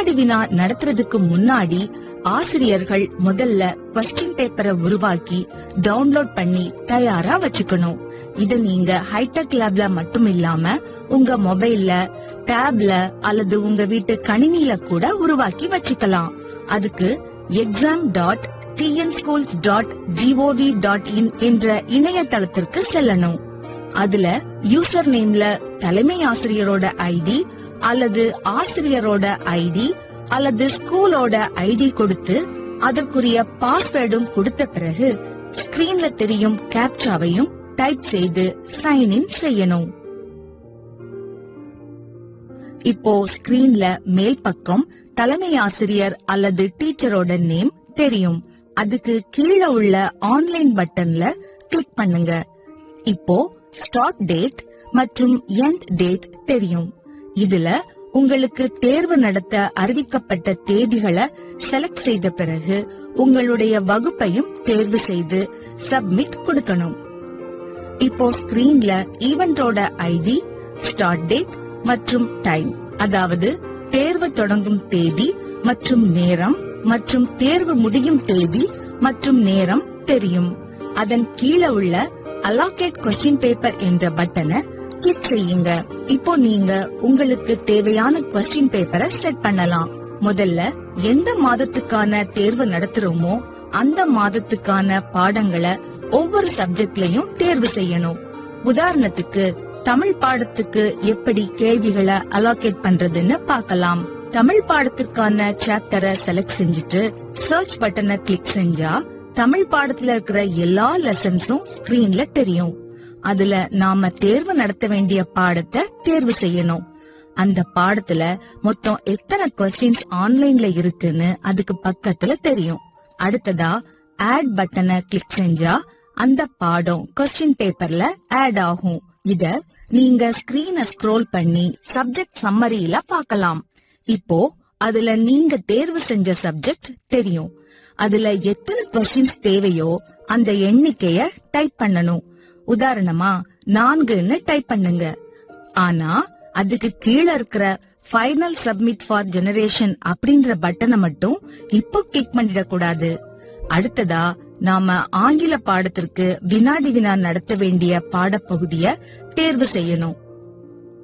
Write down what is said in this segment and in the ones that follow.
வினாடி வினா நடத்துறதுக்கு முன்னாடி ஆசிரியர்கள் முதல்ல கொஸ்டின் பேப்பரை உருவாக்கி டவுன்லோட் பண்ணி தயாரா வச்சுக்கணும். இது நீங்க ஹைடெக் லேப்ல மட்டும் இல்லாம உங்க மொபைல்ல டேப்ல அல்லது உங்க வீட்டு கணினியில கூட உருவாக்கி வச்சுக்கலாம். அதுக்கு exam dot TN schools dot G O V dot in என்ற இணையதளத்திற்கு செல்லணும். அதுல யூசர் நேம்ல தலைமை ஆசிரியரோட ஐடி அல்லது ஆசிரியரோட ஐடி அல்லது ஸ்கூலோட ஐடி கொடுத்து அதற்குரிய பாஸ்வேர்டும் கொடுத்த பிறகு ஸ்கிரீன்ல தெரியும் கேப்சாவையும் டைப் செய்து சைன் இன் செய்யணும். இப்போ ஸ்கிரீன்ல மேல் பக்கம் தலைமை ஆசிரியர் அல்லது டீச்சரோட நேம் தெரியும். அதுக்கு கீழே உள்ள ஆன்லைன் பட்டன்ல கிளிக் பண்ணுங்க. இப்போ ஸ்டார்ட் டேட் மற்றும் எண்ட் டேட் தெரியும். இதுல உங்களுக்கு தேர்வு நடத்த அறிவிக்கப்பட்ட தேதிகளை செலக்ட் செய்த பிறகு உங்களுடைய வகுப்பையும் தேர்வு செய்து சப்மிட் கொடுக்கணும். இப்போ ஸ்கிரீன்ல ஈவெண்டோட ஐடி ஸ்டார்ட் டேட் மற்றும் டைம் அதாவது தேர்வு தொடங்கும் தேதி மற்றும் நேரம் மற்றும் தேர்வு முடியும் தேதி மற்றும் நேரம் தெரியும். அதன் கீழே உள்ள அலாகேட் கொஸ்டின் பேப்பர் என்ற பட்டனை கிளிக் செய்யுங்க. இப்போ நீங்க உங்களுக்கு தேவையான கொஸ்டின் பேப்பரை செட் பண்ணலாம். முதல்ல எந்த மாதத்துக்கான தேர்வு நடத்துறோமோ அந்த மாதத்துக்கான பாடங்களை ஒவ்வொரு சப்ஜெக்ட்லயும் தேர்வு செய்யணும். உதாரணத்துக்கு தமிழ் பாடத்துக்கு எப்படி கேள்விகளை அலோகேட் பண்றதுன்னு பார்க்கலாம். தமிழ் பாடத்திற்கான சாப்டரை செலக்ட் செஞ்சுட்டு சர்ச் பட்டனை கிளிக் செஞ்சா தமிழ் பாடத்துல இருக்கிற எல்லா லெசன்ஸும் ஸ்கிரீன்ல தெரியும். அதுல நாம தேர்வு நடத்த வேண்டிய பாடத்தை தேர்வு செய்யணும். அந்த பாடத்துல மொத்தம் எத்தனை கொஸ்டின்ஸ் ஆன்லைன்ல இருக்குன்னு அதுக்கு பக்கத்துல தெரியும். அடுத்ததா ஆட் பட்டனை கிளிக் செஞ்சா அந்த பாடம் கொஸ்டின் பேப்பர்ல ஆட் ஆகும். இத நீங்க ஸ்கிரீனை ஸ்க்ரோல் பண்ணி சப்ஜெக்ட் சம்மரியில பார்க்கலாம். இப்போ அதுல நீங்க தேர்வு செஞ்ச சப்ஜெக்ட் தெரியும். அதுல எத்தனை கொஸ்டின்ஸ் தேவையோ அந்த எண்ணிக்கைய டைப் பண்ணணும். உதாரணமா நான்குன்னு டைப் பண்ணுங்க. ஆனா அதுக்கு கீழே இருக்கிற ஃபைனல் சப்மிட் ஃபார் ஜெனரேஷன் அப்படின்ற பட்டனை மட்டும் இப்போ கிளிக் பண்ணிடக் கூடாது அடுத்ததா நாம ஆங்கில பாடத்திற்கு வினாடி வினா நடத்த வேண்டிய பாடப்பகுதிய தேர்வு செய்யணும்.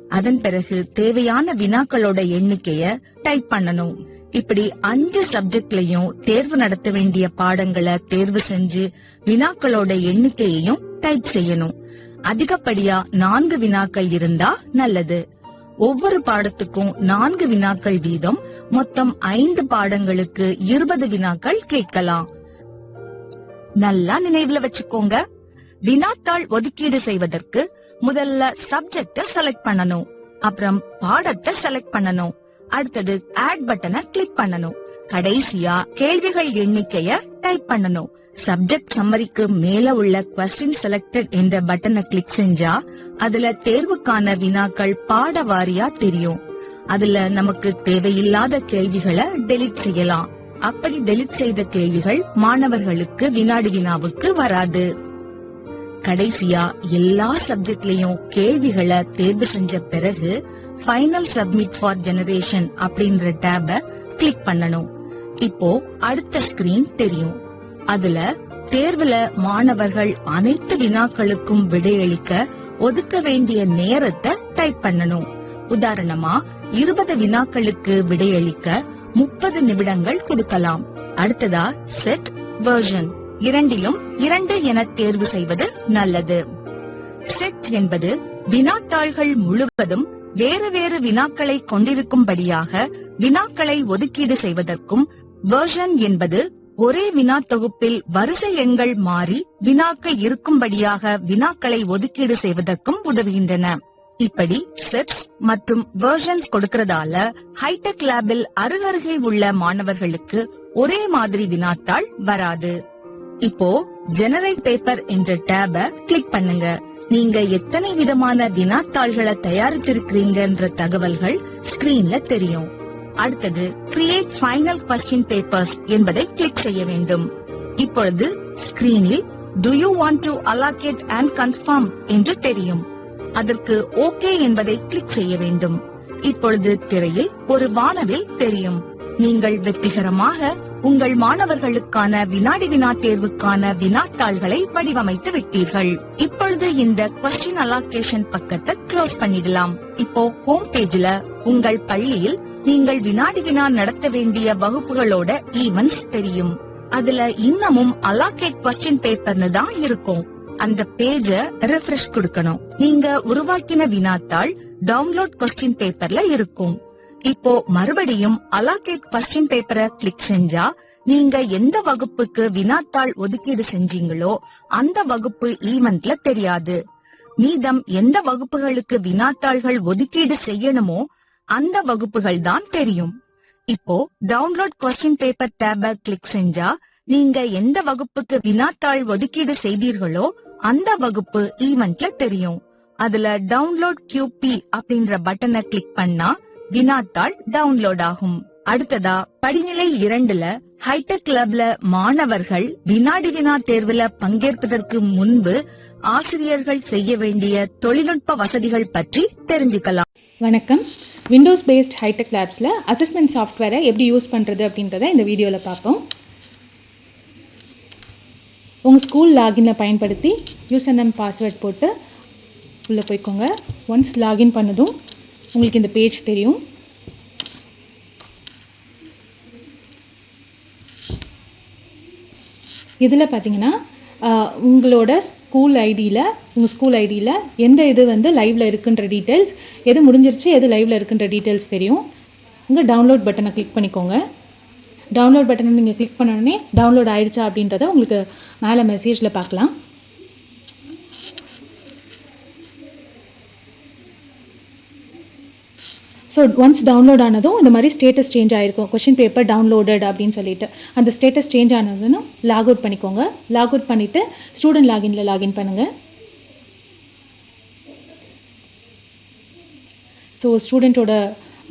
அதன் பிறகு தேவையான வினாக்களோட எண்ணிக்கைய டைப் பண்ணணும். இப்படி அஞ்சு சப்ஜெக்ட்லயும் தேர்வு நடத்த வேண்டிய பாடங்களை தேர்வு செஞ்சு வினாக்களோட எண்ணிக்கையையும் டைப் செய்யணும். அதிகப்படியா நான்கு வினாக்கள் இருந்தா நல்லது. ஒவ்வொரு பாடத்துக்கும் நான்கு வினாக்கள் வீதம் மொத்தம் ஐந்து பாடங்களுக்கு இருபது வினாக்கள் கேட்கலாம். நல்லா நினைவுல வச்சுக்கோங்க. வினாத்தாள் ஒதுக்கீடு செய்வதற்கு முதல்ல சப்ஜெக்ட செலக்ட் பண்ணணும். அப்புறம் பாடத்தை செலக்ட் பண்ணணும். அடுத்தது ஆட் பட்டனை கிளிக் பண்ணணும். கடைசியா கேள்விகள் எண்ணிக்கைய டைப் பண்ணணும். சப்ஜெக்ட் சம்மரிக்கு மேல உள்ள கொஸ்டின் செலக்டட் என்ற பட்டனை கிளிக் செஞ்சா அதுல தேர்வுக்கான வினாக்கள் பாட வாரியா தெரியும். அதுல நமக்கு தேவையில்லாத கேள்விகளை டெலிட் செய்யலாம். அப்படி டெலிட் செய்த கேள்விகள் மாணவர்களுக்கு வினாடி வினாவுக்கு வராது. கடைசியா எல்லா சப்ஜெக்ட்லயும் கேள்விகளை தேர்வு செஞ்ச பிறகு ஃபைனல் சப்மிட் ஃபார் ஜெனரேஷன் அப்படின்ற டேப கிளிக் பண்ணணும். இப்போ அடுத்த ஸ்கிரீன் தெரியும். அதுல தேர்வுல மாணவர்கள் அனைத்து வினாக்களுக்கும் விடையளிக்க ஒதுக்க வேண்டிய நேரத்தை டைப் பண்ணணும். உதாரணமா இருபது வினாக்களுக்கு விடையளிக்க முப்பது நிமிடங்கள் கொடுக்கலாம். அடுத்ததா செட் வெர்ஷன் இரண்டிலும் இரண்டு என தேர்வு செய்வது நல்லது. செட் என்பது வினாத்தாள்கள் முழுவதும் வேறு வேறு வினாக்களை கொண்டிருக்கும்படியாக வினாக்களை ஒதுக்கீடு செய்வதற்கும் வெர்ஷன் என்பது ஒரே வினா தொகுப்பில் வரிசை எண்கள் மாறி வினாக்கள் இருக்கும்படியாக வினாக்களை ஒதுக்கீடு செய்வதற்கும் உதவுகின்றன. இப்படி செட்ஸ் மற்றும் வெர்ஷன்ஸ் கொடுக்கறதால ஹைடெக் லேபில் அருகருகே உள்ள மாணவர்களுக்கு ஒரே மாதிரி வினாத்தாள் வராது. இப்போ ஜெனரேட் பேப்பர் என்ற டேப கிளிக் பண்ணுங்க. நீங்க எத்தனை விதமான வினாத்தாள்களை தயாரிச்சிருக்கிறீங்கன்ற தகவல்கள் ஸ்கிரீன்ல தெரியும். அடுத்தது கிரியேட் ஃபைனல் கொஸ்டின் பேப்பர்ஸ் என்பதை கிளிக் செய்ய வேண்டும். இப்பொழுது ஸ்கிரீனில் do you want to allocate and confirm என்று தெரியும். அதற்கு ஓகே என்பதை கிளிக் செய்ய வேண்டும். இப்பொழுது திரையில் ஒரு வானவில் தெரியும். நீங்கள் வெற்றிகரமாக உங்கள் மாணவர்களுக்கான வினாடி வினா தேர்வுக்கான வினாத்தாள்களை வடிவமைத்து விட்டீர்கள். இப்பொழுது இந்த கொஸ்டின் அலாகேஷன் பக்கத்தை க்ளோஸ் பண்ணிடலாம். இப்போ ஹோம் பேஜ்ல உங்கள் பள்ளியில் நீங்கள் வினாடி வினா நடத்த வேண்டிய வகுப்புகளோட ஈவென்ட்ஸ் தெரியும். அதுல இன்னமும் அலாகேட் கொஸ்டின் பேப்பர்னு தான் இருக்கும். அந்த பேஜ ரெஃப்ரெஷ் கொடுக்கணும். நீங்க உருவாக்கின வினாத்தாள் டவுன்லோட் கொஸ்டின் பேப்பர்ல இருக்கும். இப்போ மறுபடியும் அலாகேட் கொஸ்டின் பேப்பரை கிளிக் செஞ்சா நீங்க எந்த வகுப்புக்கு வினாத்தாள் ஒதுக்கீடு செஞ்சீங்களோ அந்த வகுப்பு ஈவெண்ட்ல தெரியாது. மீதம் எந்த வகுப்புகளுக்கு வினாத்தாள்கள் ஒதுக்கீடு செய்யணுமோ அந்த வகுப்புகள் தான் தெரியும். இப்போ டவுன்லோட் கொஸ்டின் பேப்பர் டேப கிளிக் செஞ்சா நீங்க எந்த வகுப்புக்கு வினாத்தாள் ஒதுக்கீடு செய்தீர்களோ அந்த வகுப்பு ஈவென்ட்ல தெரியும். அதுல டவுன்லோட் கியூபி அப்படின்ற பட்டனை கிளிக் பண்ணா வினாத்தாள் டவுன்லோட் ஆகும். அடுத்ததா படிநிலை இரண்டுல ஹைடெக் கிளப்ல மாணவர்கள் வினாடி வினா தேர்வுல பங்கேற்பதற்கு முன்பு ஆசிரியர்கள் செய்ய வேண்டிய தொழில்நுட்ப வசதிகள் பற்றி தெரிஞ்சுக்கலாம். வணக்கம். விண்டோஸ் பேஸ்ட் ஹைடெக் லேப்ஸில் அசஸ்மெண்ட் சாஃப்ட்வேரை எப்படி யூஸ் பண்ணுறது அப்படின்றத இந்த வீடியோவில் பார்ப்போம். உங்கள் ஸ்கூல் லாகினை பயன்படுத்தி யூசர் பாஸ்வேர்ட் போட்டு உள்ளே போய்க்கோங்க. ஒன்ஸ் லாகின் பண்ணதும் உங்களுக்கு இந்த பேஜ் தெரியும். இதில் பார்த்தீங்கன்னா உங்களோட ஸ்கூல் ஐடியில் உங்கள் ஸ்கூல் ஐடியில் எந்த இது வந்து லைவில் இருக்குன்ற டீட்டெயில்ஸ் எது முடிஞ்சிருச்சு எது லைவில் இருக்குன்ற டீட்டெயில்ஸ் தெரியும். இங்கே டவுன்லோட் பட்டனை கிளிக் பண்ணிக்கோங்க. டவுன்லோட் பட்டனை நீங்கள் கிளிக் பண்ணோடனே டவுன்லோட் ஆகிடுச்சா அப்படின்றத உங்களுக்கு மேலே மெசேஜில் பார்க்கலாம். ஸோ ஒன்ஸ் டவுன்லோட் ஆனதும் இந்த மாதிரி ஸ்டேட்டஸ் சேஞ்ச் ஆகிருக்கும் கொஷின் பேப்பர் டவுன்லோடட் அப்படின்னு சொல்லிட்டு. அந்த ஸ்டேட்டஸ் சேஞ்ச் ஆனதுன்னு லாக் அவுட் பண்ணிக்கோங்க. லாக் அவுட் பண்ணிவிட்டு ஸ்டூடெண்ட் லாகின்ல லாகின் பண்ணுங்கள் ஸோ ஸ்டூடெண்ட்டோட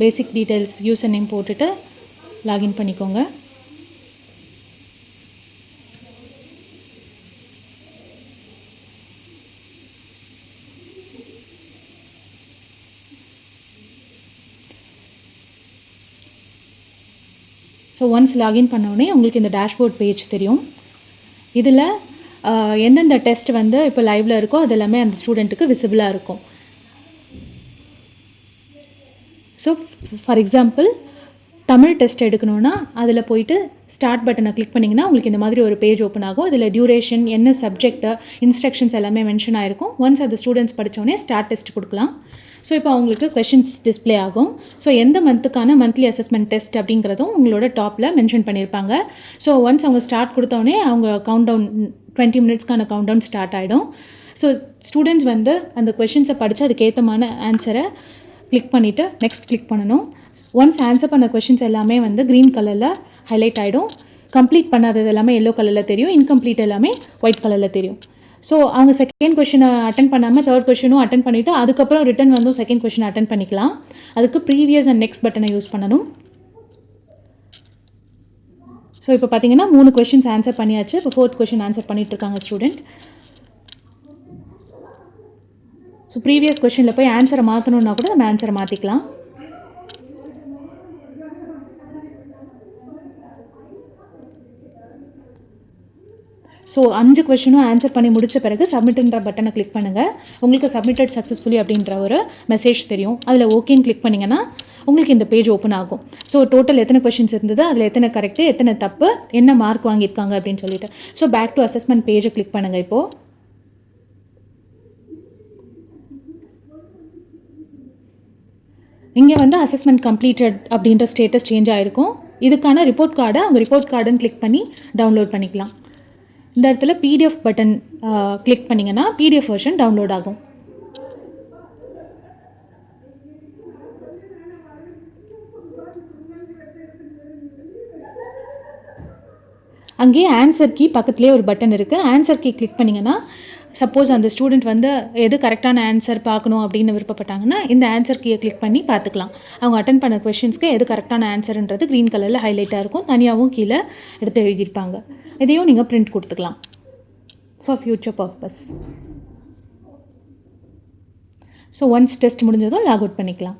பேசிக் டீட்டெயில்ஸ் யூசர் நேம் போட்டுட்டு லாகின் பண்ணிக்கோங்க. ஸோ ஒன்ஸ் லாகின் உடனே உங்களுக்கு இந்த டேஷ்போர்ட் பேஜ் தெரியும். இதில் எந்தெந்த டெஸ்ட் வந்து இப்போ லைவில் இருக்கோ அது எல்லாமே அந்த ஸ்டூடெண்ட்டுக்கு விசிபிளாக இருக்கும். So for example Tamil test எடுக்கணுன்னா அதில் போயிட்டு ஸ்டார்ட் பட்டனை கிளிக் பண்ணிங்கன்னா உங்களுக்கு இந்த மாதிரி ஒரு பேஜ் ஓப்பன் ஆகும். அதில் டியூரேஷன் என்ன சப்ஜெக்ட்டு இன்ஸ்ட்ரக்ஷன்ஸ் எல்லாமே மென்ஷன் ஆகிருக்கும் ஒன்ஸ் அந்த ஸ்டூடெண்ட்ஸ் படித்தோடனே ஸ்டார்ட் டெஸ்ட் கொடுக்கலாம். ஸோ இப்போ அவங்களுக்கு கொஷின்ஸ் டிஸ்ப்ளே ஆகும். ஸோ எந்த மந்த்துக்கான மந்த்லி அசஸ்மெண்ட் டெஸ்ட் அப்படிங்கிறதும் உங்களோட டாப்பில் மென்ஷன் பண்ணியிருப்பாங்க ஸோ ஒன்ஸ் அவங்க ஸ்டார்ட் கொடுத்தோடனே அவங்க கவுண்ட் டவுன் டுவெண்ட்டி மினிட்ஸ்க்கான கவுண்ட் டவுன் ஸ்டார்ட் ஆகிடும் ஸோ ஸ்டூடெண்ட்ஸ் வந்து அந்த கொஷின்ஸை படித்து அதுக்கேற்றமான ஆன்சரை கிளிக் பண்ணிவிட்டு நெக்ஸ்ட் கிளிக் பண்ணணும். ஒன்ஸ் ஆன்சர் பண்ண கொஷின்ஸ் எல்லாமே வந்து க்ரீன் கலரில் ஹைலைட் ஆகிடும் கம்ப்ளீட் பண்ணாதது எல்லாமே எல்லோ கலரில் தெரியும். இன்கம்ப்ளீட் எல்லாமே ஒயிட் கலரில் தெரியும். ஸோ அவங்க செகண்ட் கொஷினை அட்டன் பண்ணாமல் தேர்ட் கொஷினும் அட்டன் பண்ணிவிட்டு அதுக்கப்புறம் ரிட்டன் வந்தும் செகண்ட் கொஷின் அட்டன் பண்ணிக்கலாம். அதுக்கு ப்ரீவியஸ் அண்ட் நெக்ஸ்ட் பட்டனை யூஸ் பண்ணணும். ஸோ இப்போ பார்த்தீங்கன்னா மூணு கொஷின்ஸ் ஆன்சர் பண்ணியாச்சு. இப்போ ஃபோர்த் கொஷின் ஆன்சர் பண்ணிகிட்டு இருக்காங்க ஸ்டூடெண்ட் ஸோ ப்ரீவியஸ் கொஷினில் போய் ஆன்சரை மாற்றணுன்னா கூட நம்ம ஆன்சரை மாற்றிக்கலாம் ஸோ அஞ்சு கொஷினும் ஆன்சர் பண்ணி முடித்த பிறகு சப்மிட்டுன்ற பட்டனை கிளிக் பண்ணுங்கள் உங்களுக்கு சப்மிட்டட் சக்ஸஸ்ஃபுல்லி அப்படின்ற ஒரு மெசேஜ் தெரியும். அதில் ஓகேன்னு கிளிக் பண்ணிங்கன்னா உங்களுக்கு இந்த பேஜ் ஓப்பன் ஆகும். ஸோ டோட்டல் எத்தனை கொஷின்ஸ் இருந்தது? அதில் எத்தனை கரெக்டு எத்தனை தப்பு என்ன மார்க் வாங்கியிருக்காங்க அப்படின்னு சொல்லிட்டு. ஸோ பேக் டு அசஸ்மெண்ட் பேஜை கிளிக் பண்ணுங்கள் இப்போது இங்கே வந்து அசஸ்மெண்ட் கம்ப்ளீட்டட் அப்படின்ற ஸ்டேட்டஸ் சேஞ்ச் ஆகிருக்கும் இதுக்கான ரிப்போர்ட் கார்டை அவங்க ரிப்போர்ட் கார்டுன்னு கிளிக் பண்ணி டவுன்லோட் பண்ணிக்கலாம். இந்த இடத்துல பிடிஎஃப் பட்டன் கிளிக் பண்ணிங்கன்னா பிடிஎஃப் வெர்ஷன் டவுன்லோட் ஆகும். அங்கேயே ஆன்சர் கீ பக்கத்துலேயே ஒரு பட்டன் இருக்குது ஆன்சர் கீ கிளிக் பண்ணிங்கன்னா சப்போஸ் அந்த ஸ்டூடெண்ட் வந்து எது கரெக்டான ஆன்சர் பார்க்கணும் அப்படின்னு விருப்பப்பட்டாங்கன்னா இந்த ஆன்சர் கீயை கிளிக் பண்ணி பார்த்துக்கலாம். அவங்க அட்டன் பண்ண கொஷின்ஸ்க்கு எது கரெக்டான ஆன்சர்ன்றது க்ரீன் கலரில் ஹைலைட்டாக இருக்கும். தனியாகவும் கீழே எடுத்து எழுதியிருப்பாங்க. இதையும் நீங்கள் பிரிண்ட் கொடுத்துக்கலாம். For future purpose so once test முடிஞ்சதும் லாக் அவுட் பண்ணிக்கலாம்.